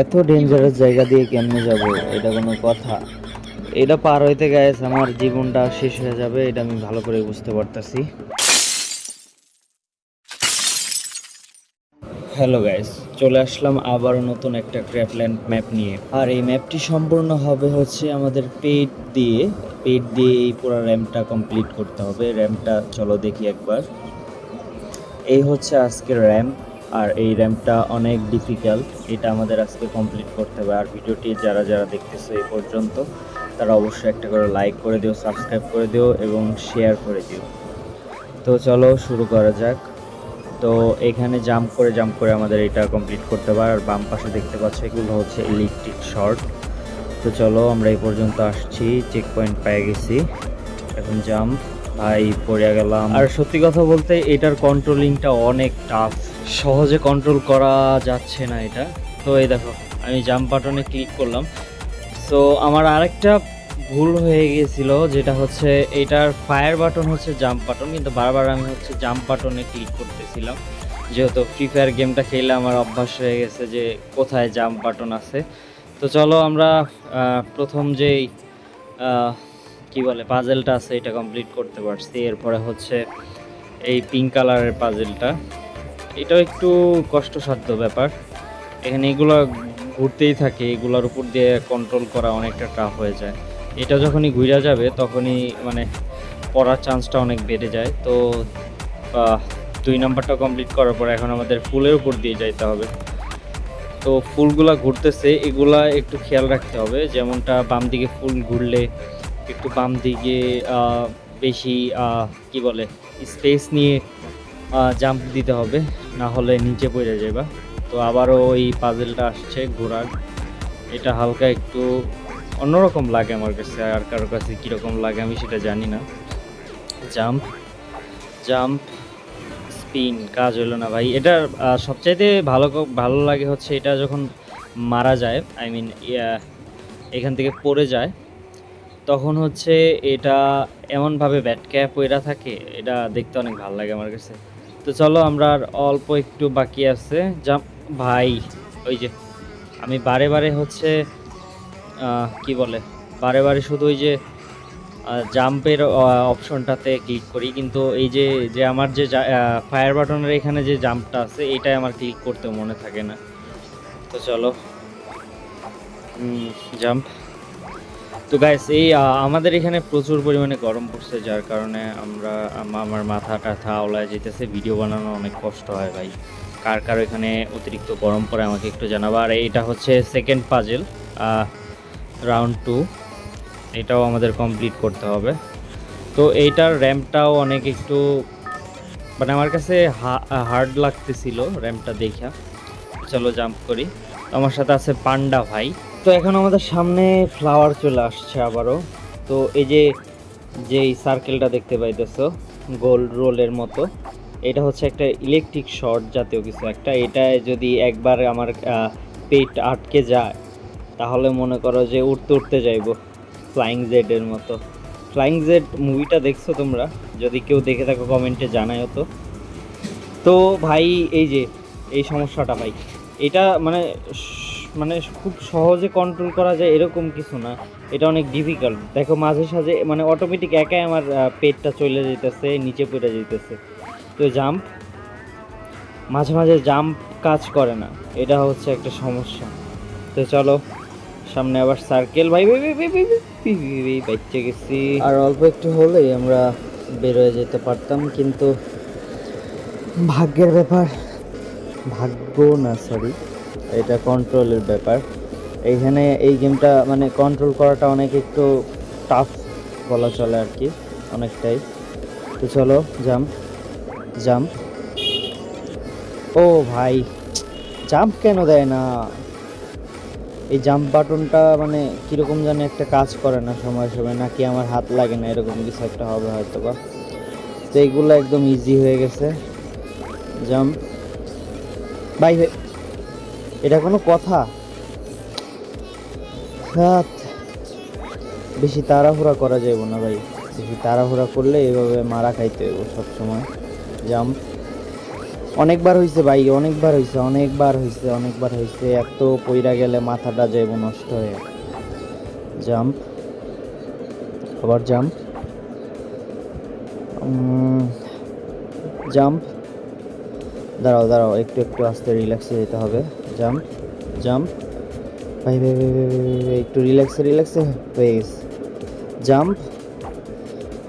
এত ডেঞ্জারাস জায়গা দিয়ে কেমনে যাব? এটা কোনো কথা। এটা পার হইতে গেছে আমার জীবনটা শেষ হয়ে যাবে, এটা আমি ভালো করে বুঝতে পারতাছি। হ্যালো গাইস চলে আসলাম আবারও নতুন একটা ক্র্যাপল্যান্ড ম্যাপ নিয়ে। আর এই ম্যাপটি সম্পূর্ণ হবে হচ্ছে আমাদের পেড দিয়ে। পেড দিয়ে এই পুরো র্যামটা কমপ্লিট করতে হবে। র্যামটা চলো দেখি একবার। এই হচ্ছে আজকের র্যাম আর এই র্যামটা অনেক ডিফিকাল্ট এটা আমাদের আজকে কমপ্লিট করতে হবে। আর ভিডিওটি যারা যারা দেখতেছে এই পর্যন্ত, তারা অবশ্যই একটা করে লাইক করে দিও সাবস্ক্রাইব করে দিও এবং শেয়ার করে দিও। তো চলো শুরু করা যাক। তো এখানে জাম্প করে জাম্প করে আমাদের এটা কমপ্লিট করতে হবে। আর বাম পাশে দেখতে পাচ্ছ এগুলো হচ্ছে ইলেকট্রিক শর্ট তো চলো আমরা এই পর্যন্ত আসছি চেক পয়েন্ট পেয়ে গেছি। এখন জাম্প ভাই পড়ে গেলাম। আর সত্যি কথা বলতে, এটার কন্ট্রোলিংটা অনেক টাফ সহজে কন্ট্রোল করা যাচ্ছে না এটা। তো এই দেখো, আমি জাম্প বাটনে ক্লিক করলাম। তো আমার আরেকটা ভুল হয়ে গিয়েছিল যেটা হচ্ছে এটার ফায়ার বাটন হচ্ছে জাম্প বাটন কিন্তু বারবার আমি হচ্ছে জাম্প বাটনে ক্লিক করতেছিলাম। যেহেতু ফ্রি ফায়ার গেমটা খেলে আমার অভ্যাস হয়ে গেছে যে কোথায় জাম্প বাটন আছে। তো চলো আমরা প্রথম যেই কি বলে পাজেলটা আছে, এটা কমপ্লিট করতে পারছি। এরপরে হচ্ছে এই পিঙ্ক কালারের পাজেলটা এটাও একটু কষ্টসাধ্য ব্যাপার। এখানে এগুলো ঘুরতেই থাকে, এগুলোর উপর দিয়ে কন্ট্রোল করা অনেকটা টাফ হয়ে যায়। এটা যখনই ঘুরে যাবে, তখনই মানে পড়ার চান্সটা অনেক বেড়ে যায়। তো দুই নাম্বারটা কমপ্লিট করার পর এখন আমাদের ফুলের উপর দিয়ে যাইতে হবে। তো ফুলগুলা ঘুরতেছে, এগুলা একটু খেয়াল রাখতে হবে। যেমনটা বাম দিকে ফুল ঘুরলে একটু বাম দিকে বেশি কি বলে স্পেস নিয়ে জাম্প দিতে হবে, না হলে নিচে পড়ে যাবা তো আবারও ওই পাজেলটা আসছে ঘোরার। এটা হালকা একটু অন্যরকম লাগে আমার কাছে, আর কারোর কাছে কীরকম লাগে আমি সেটা জানি না। জাম্প জাম্প স্পিন কাজ হলো না ভাই। এটা সবচাইতে ভালো ভালো লাগে হচ্ছে এটা যখন মারা যায় আই মিন এখান থেকে পড়ে যায় তখন হচ্ছে এটা এমনভাবে ব্যাট ক্যাপ ওইরা থাকে, এটা দেখতে অনেক ভালো লাগে আমার কাছে। তো চলো আমরা আর অল্প একটু বাকি আছে। যা, ভাই, ওই যে, আমি বারে বারে হচ্ছে কি বলে, বারে বারে শুধু ওই যে জাম্পের অপশনটাতে ক্লিক করি। কিন্তু এই যে যে আমার যে ফায়ার বাটনের এখানে যে জাম্পটা আছে, এটাই আমার ক্লিক করতে মনে থাকে না। তো চলো জাম্প তো গাইস এই আমাদের এখানে প্রচুর পরিমাণে গরম পড়ছে, যার কারণে আমরা আমার মাথা টাথা আওলায় যেতেছে ভিডিও বানানো অনেক কষ্ট হয় ভাই। কার কার এখানে অতিরিক্ত গরম পড়ে আমাকে একটু জানাব। আর এটা হচ্ছে সেকেন্ড পাজেল রাউন্ড টু এটাও আমাদের কমপ্লিট করতে হবে। তো এইটার র্যাম্পটাও অনেক একটু মানে আমার কাছে হার্ড লাগতেছিল র্যাম্পটা দেখা। চলো জাম্প করি। আমার সাথে আছে পান্ডা ভাই। তো এখন আমাদের সামনে ফ্লাওয়ার চলে আসছে আবারও। তো এই যে, যেই সার্কেলটা দেখতে পাইতেছো গোল রোলের মতো, এটা হচ্ছে একটা ইলেকট্রিক শর্ট জাতীয় কিছু একটা। এটা যদি একবার আমার পেট আটকে যায়, তাহলে মনে করো যে উঠতে উঠতে যাইবো ফ্লাইং জেডের মতো। ফ্লাইং জেড মুভিটা দেখছ তোমরা? যদি কেউ দেখে থাকো, কমেন্টে জানায়ও তো। তো ভাই, এই যে, এই সমস্যাটা ভাই, এটা মানে মানে খুব সহজে কন্ট্রোল করা যায় এরকম কিছু না এটা অনেক ডিফিকাল্ট দেখো মাঝে সাঝে মানে অটোমেটিক একাই আমার পেটটা চলে যেতেছে নিচে পড়ে যেতেছে তো জাম্প মাঝে মাঝে জাম্প কাজ করে না এটা হচ্ছে একটা সমস্যা তো চলো সামনে আবার সার্কেল ভাই বাইচে গেছি আর অল্প একটু হলেই আমরা বের হয়ে যেতে পারতাম কিন্তু ভাগ্যের ব্যাপার ভাগ্য না সরি এটা কন্ট্রোলের ব্যাপার। এইখানে এই গেমটা মানে কন্ট্রোল করাটা অনেক একটু টাফ বলা চলে আর কি, অনেকটাই। তো চলো জাম্প জাম্প ও ভাই জাম্প কেন দেয় না? এই জাম্প বাটনটা মানে কীরকম যেন একটা কাজ করে না সময় সময়, নাকি আমার হাত লাগে না, এরকম কিছু একটা হবে হয়তো বা তো এইগুলো একদম ইজি হয়ে গেছে। জাম্প বাই এটা কোনো কথা? বেশি তাড়াহুড়া করা যাবে না ভাই। বেশি তাড়াহুড়া করলে এভাবে মারা খাইতে হইব সবসময়। জাম্প অনেকবার হয়েছে ভাই, অনেকবার হয়েছে অনেকবার হয়েছে অনেকবার হয়েছে এত পইরা গেলে মাথাটা যাইব নষ্ট হয়ে। জাম্প আবার জাম্প জাম্প দাঁড়াও দাঁড়াও, একটু একটু আস্তে রিল্যাক্সে যেতে হবে। জাম্প জাম্প ভাই ভাই ভাই ভাই, একটু রিল্যাক্সে রিল্যাক্সে হয়ে গেছে জাম্প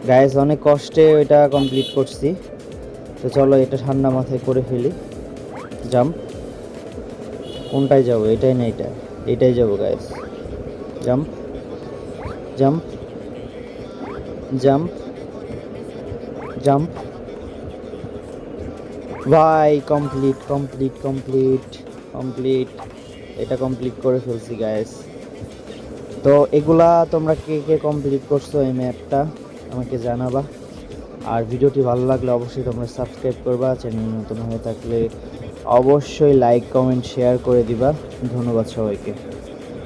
গায়েস অনেক কষ্টে ওইটা কমপ্লিট করছি। তো চলো এটা ঠান্ডা মাথায় করে ফেলি। জাম্প কোনটায় যাব? এটাই না এটা। এটাই যাব guys jump jump jump jump ভাই কমপ্লিট কমপ্লিট কমপ্লিট কমপ্লিট এটা কমপ্লিট করে ফেলছি গাইস তো এগুলা তোমরা কে কে কমপ্লিট করছ এই ম্যাপটা আমাকে জানাবা। আর ভিডিওটি ভালো লাগলে অবশ্যই তোমরা সাবস্ক্রাইব করবা চ্যানেল নতুন হয়ে থাকলে অবশ্যই লাইক কমেন্ট শেয়ার করে দিবা। ধন্যবাদ সবাইকে।